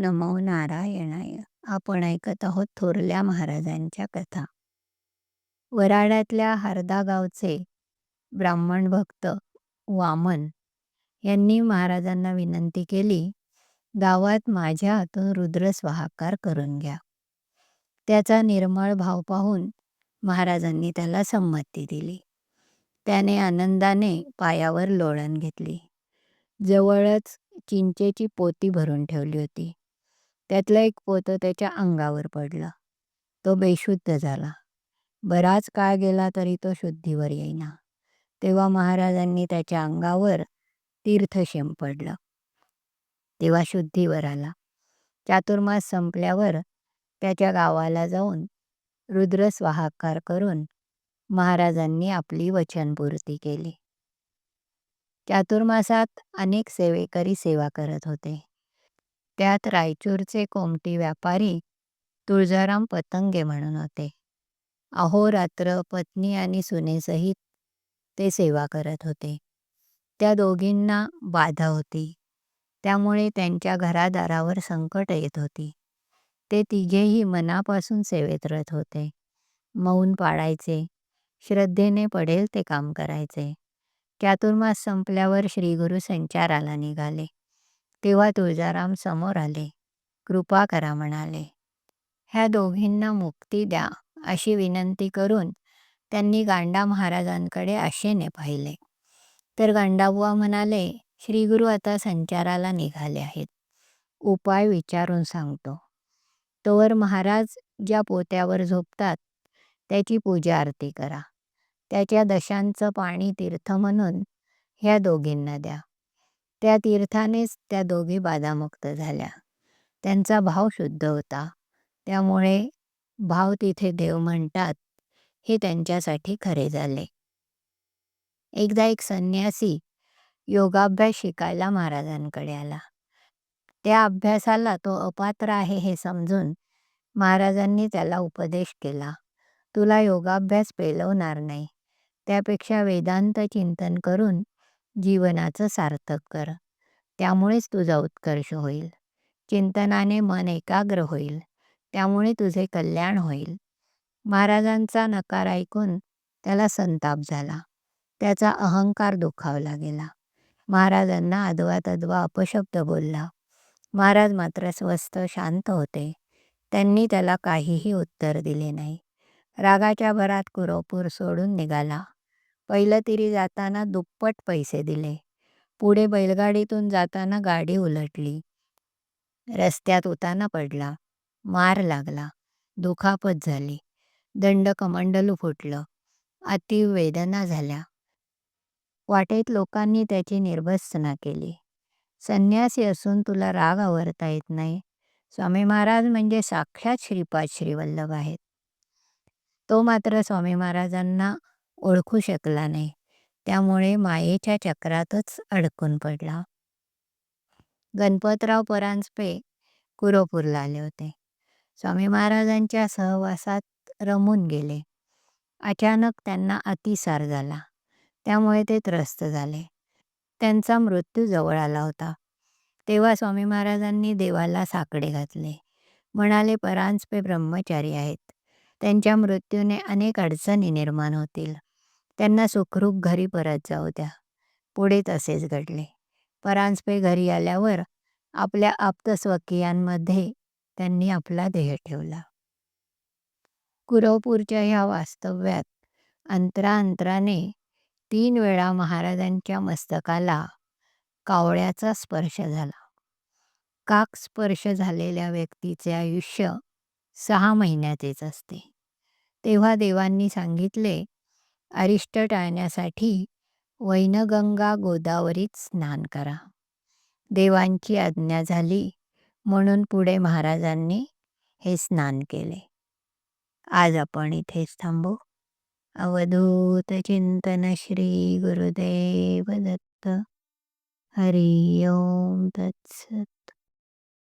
नमो नारायणाय. आपण ऐकत आहोत थोरल्या महाराजांच्या कथा. वराड्यातल्या हरदा गावचे ब्राह्मण भक्त वामन यांनी महाराजांना विनंती केली गावात माझ्या हातून रुद्र स्वाहाकार करून घ्या. त्याचा निर्मळ भाव पाहून महाराजांनी त्याला संमती दिली. त्याने आनंदाने पायावर लोळण घेतली. जवळच चिंचेची पोती भरून ठेवली होती. त्यातलं एक पोतं त्याच्या अंगावर पडलं. तो बेशुद्ध झाला. बराच काळ गेला तरी तो शुद्धीवर येईना. तेव्हा महाराजांनी त्याच्या अंगावर तीर्थ पडलं. तेव्हा शुद्धीवर आला. चातुर्मास संपल्यावर त्याच्या गावाला जाऊन रुद्र स्वाहाकार करून महाराजांनी आपली वचनपूर्ती केली. चातुर्मासात अनेक सेवेकरी सेवा करत होते. त्यात रायचूरचे कोमटी व्यापारी तुळजाराम पतंगे म्हणून होते. अहोरात्र पत्नी आणि सुनेसहित ते सेवा करत होते. त्या दोघींना बाधा होती. त्यामुळे त्यांच्या घरादारावर संकट येत होती. ते तिघेही मनापासून सेवेत रत होते. मौन पाळायचे. श्रद्धेने पडेल ते काम करायचे. चातुर्मास संपल्यावर श्रीगुरु संचाराला निघाले. तेव्हा तुळजाराम समोर आले. कृपा करा म्हणाले. ह्या दोघींना मुक्ती द्या अशी विनंती करून त्यांनी गांडा महाराजांकडे आशेने पाहिले. तर गांडाबुवा म्हणाले श्रीगुरु आता संचाराला निघाले आहेत. उपाय विचारून सांगतो. तोवर महाराज ज्या पोत्यावर झोपतात त्याची पूजा आरती करा. त्याच्या दशांचं पाणी तीर्थ म्हणून ह्या दोघींना द्या. त्या तीर्थानेच त्या दोघी बाधामुक्त झाल्या. त्यांचा भाव शुद्ध होता. त्यामुळे भाव तिथे देव म्हणतात हे त्यांच्यासाठी खरे झाले. एकदा एक संन्यासी योगाभ्यास शिकायला महाराजांकडे आला. त्या अभ्यासाला तो अपात्र आहे हे समजून महाराजांनी त्याला उपदेश केला. तुला योगाभ्यास पेलवणार नाही. त्यापेक्षा वेदांत चिंतन करून जीवनाचं सार्थक कर. त्यामुळेच तुझा उत्कर्ष होईल. चिंतनाने मन एकाग्र होईल. त्यामुळे तुझे कल्याण होईल. महाराजांचा नकार ऐकून त्याला संताप झाला. त्याचा अहंकार दुखावला गेला. महाराजांना अदवा तदवा अपशब्द बोलला. महाराज मात्र स्वस्थ शांत होते. त्यांनी त्याला काहीही उत्तर दिले नाही. रागाच्या भरात कुरोपूर सोडून निघाला. पहिलं तिरी जाताना दुप्पट पैसे दिले. पुढे बैलगाडीतून जाताना गाडी उलटली. रस्त्यात उताना पडला. मार लागला. दुखापत झाली. दंड कमंडलू फुटलं. अतीव वेदना झाल्या. वाटेत लोकांनी त्याची निर्भत्सना केली. संन्यासी असून तुला राग आवरता येत नाही. स्वामी महाराज म्हणजे साक्षात श्रीपाद श्रीवल्लभ आहेत. तो मात्र स्वामी महाराजांना ओळखू शकला नाही. त्यामुळे मायेच्या चक्रातच अडकून पडला. गणपतराव परांजपे कुरोपूरला आले होते. स्वामी महाराजांच्या सहवासात रमून गेले. अचानक त्यांना अतिसार झाला. त्यामुळे ते त्रस्त झाले. त्यांचा मृत्यू जवळ आला होता. तेव्हा स्वामी महाराजांनी देवाला साकडे घातले. म्हणाले परांजपे ब्रह्मचारी आहेत. त्यांच्या मृत्यूने अनेक अडचणी निर्माण होतील. त्यांना सुखरूप घरी परत जाऊ द्या. पुढे तसेच घडले. परांजपे घरी आल्यावर आपल्या आप्तस्वकीयांमध्ये त्यांनी आपला देह ठेवला. कुरवपूरच्या ह्या वास्तव्यात अंतरांतराने तीन वेळा महाराजांच्या मस्तकाला कावळ्याचा स्पर्श झाला. काक स्पर्श झालेल्या व्यक्तीचे आयुष्य सहा महिन्याचेच असते. तेव्हा देवांनी सांगितले अरिष्ट टाळण्यासाठी वैनगंगा गोदावरीत स्नान करा. देवांची आज्ञा झाली म्हणून पुढे महाराजांनी हे स्नान केले. आज आपण इथेच थांबू. अवधूत चिंतन श्री गुरुदेव दत्त. हरि ओम तत्सत.